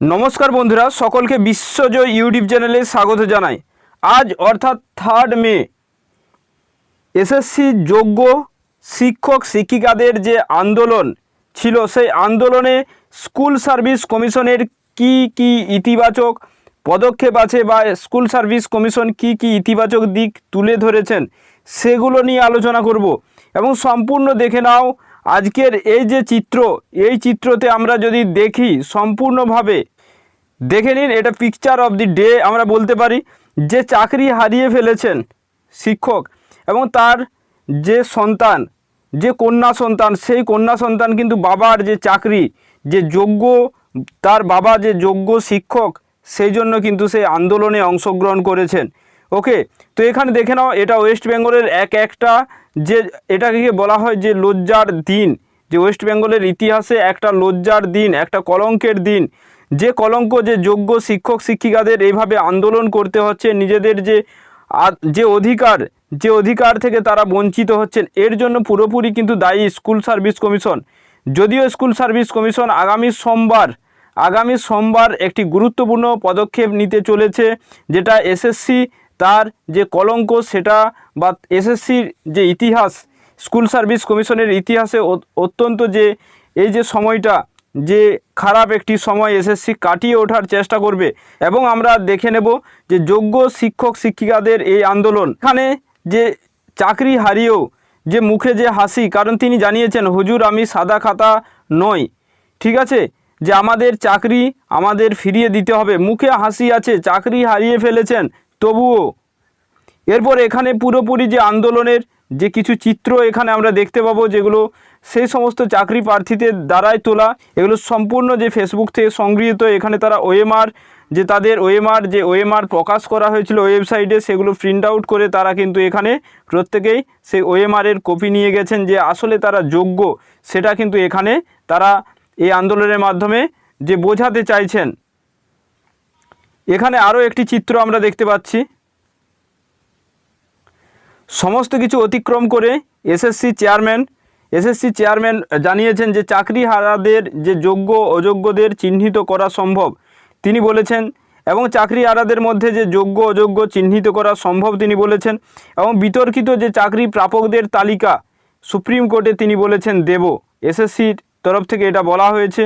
নমস্কার বন্ধুরা, সকলকে বিশ্বজয় ইউটিউব চ্যানেলে স্বাগত জানাই। আজ অর্থাৎ থার্ড মে, এসএসসি যোগ্য শিক্ষক শিক্ষিকাদের যে আন্দোলন ছিল, সেই আন্দোলনে স্কুল সার্ভিস কমিশনের কি কি ইতিবাচক পদক্ষেপ আছে বা স্কুল সার্ভিস কমিশন কি কি ইতিবাচক দিক তুলে ধরেছেন, সেগুলো নিয়ে আলোচনা করব। এবং সম্পূর্ণ দেখে নাও আজকের এই যে চিত্র, এই চিত্রতে আমরা যদি দেখি সম্পূর্ণভাবে, দেখে নিন এটা পিকচার অফ দি ডে আমরা বলতে পারি, যে চাকরি হারিয়ে ফেলেছেন শিক্ষক এবং তার যে সন্তান, যে কন্যা সন্তান, সেই কন্যা সন্তান কিন্তু বাবার যে চাকরি, যে যোগ্য, তার বাবা যে যোগ্য শিক্ষক, সেই জন্য কিন্তু সেই আন্দোলনে অংশগ্রহণ করেছেন। ওকে, তো এখানে দেখে নাও এটা ওয়েস্ট বেঙ্গলের এক একটা যে, এটাকে বলা হয় যে লজ্জার দিন, যে ওয়েস্ট বেঙ্গলের ইতিহাসে একটা লজ্জার দিন, একটা কলঙ্কের দিন, যে কলঙ্ক, যে যোগ্য শিক্ষক শিক্ষিকাদের এইভাবে আন্দোলন করতে হচ্ছে, নিজেদের যে যে অধিকার যে অধিকার থেকে তারা বঞ্চিত হচ্ছেন, এর জন্য পুরোপুরি কিন্তু দায়ী স্কুল সার্ভিস কমিশন। যদিও স্কুল সার্ভিস কমিশন আগামী সোমবার আগামী সোমবার একটি গুরুত্বপূর্ণ পদক্ষেপ নিতে চলেছে, যেটা এসএসসি তার যে কলঙ্ক সেটা বা এসএসসির যে ইতিহাস, স্কুল সার্ভিস কমিশনের ইতিহাসে অত্যন্ত যে এই যে সময়টা, যে খারাপ একটি সময় এসএসসি কাটিয়ে ওঠার চেষ্টা করবে এবং আমরা দেখে নেব যে যোগ্য শিক্ষক শিক্ষিকাদের এই আন্দোলন। এখানে যে চাকরি হারিয়েও, যে মুখে যে হাসি, কারণ তিনি জানিয়েছেন, হুজুর, আমি সাদা খাতা নই। ঠিক আছে? যে আমাদের চাকরি আমাদের ফিরিয়ে দিতে হবে। মুখে হাসি আছে, চাকরি হারিয়ে ফেলেছেন। তবুও, এরপর এখানে পুরোপুরি যে আন্দোলনের যে কিছু চিত্র এখানে আমরা দেখতে পাবো, যেগুলো সেই সমস্ত চাকরি প্রার্থীদের দ্বারাই তোলা, এগুলো সম্পূর্ণ যে ফেসবুক থেকে সংগৃহীত, এখানে তারা ওএমআর যে তাদের ওএমআর যে ওএমআর প্রকাশ করা হয়েছিল ওয়েবসাইটে সেগুলো প্রিন্ট আউট করে তারা কিন্তু এখানে প্রত্যেকেই সেই ওএমআরের কপি নিয়ে গেছেন যে আসলে তারা যোগ্য, সেটা কিন্তু এখানে তারা এই আন্দোলনের মাধ্যমে যে বোঝাতে চাইছেন। এখানে আরও একটি চিত্র আমরা দেখতে পাচ্ছি। সমস্ত কিছু অতিক্রম করে এসএসসি চেয়ারম্যান এসএসসি চেয়ারম্যান জানিয়েছেন যে চাকরি হারাদের যে যোগ্য, অযোগ্যদের চিহ্নিত করা সম্ভব, তিনি বলেছেন, এবং চাকরি হারাদের মধ্যে যে যোগ্য, অযোগ্য চিহ্নিত করা সম্ভব, তিনি বলেছেন, এবং বিতর্কিত যে চাকরি প্রাপকদের তালিকা, সুপ্রিম কোর্টে তিনি বলেছেন দেব এসএসসির তরফ থেকে এটা বলা হয়েছে,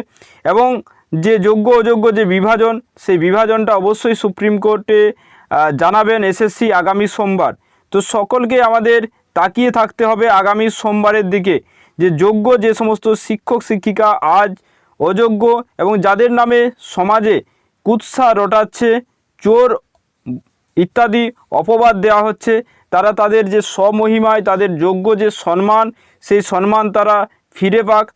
এবং যে যোগ্য অযোগ্য যে বিভাজন, সেই বিভাজনটা অবশ্যই সুপ্রিম কোর্টে জানাবেন এসএসসি আগামী সোমবার। তো সকলকে আমাদের তাকিয়ে থাকতে হবে আগামী সোমবারের দিকে যে যোগ্য যে সমস্ত শিক্ষক, শিক্ষিকা আজ অযোগ্য এবং যাদের নামে সমাজে কুৎসা রটাচ্ছে, চোর ইত্যাদি অপবাদ দেওয়া হচ্ছে, তারা তাদের যে স্বমহিমায়, তাদের যোগ্য যে সম্মান, সেই সম্মান তারা ফিরে পাক।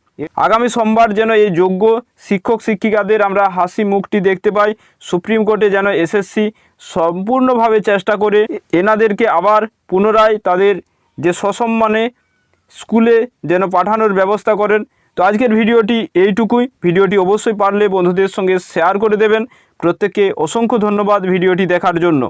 আগামী সোমবার যেন এই যোগ্য শিক্ষক শিক্ষিকাদের আমরা হাসি মুখটি দেখতে পাই। সুপ্রিম কোর্টে যেন এসএসসি সম্পূর্ণভাবে চেষ্টা করে এনাদেরকে আবার পুনরায় তাদের যে সসম্মানে স্কুলে যেন পাঠানোর ব্যবস্থা করেন। তো আজকের ভিডিওটি এইটুকুই। ভিডিওটি অবশ্যই পারলে বন্ধুদের সঙ্গে শেয়ার করে দেবেন। প্রত্যেককে অসংখ্য ধন্যবাদ ভিডিওটি দেখার জন্য।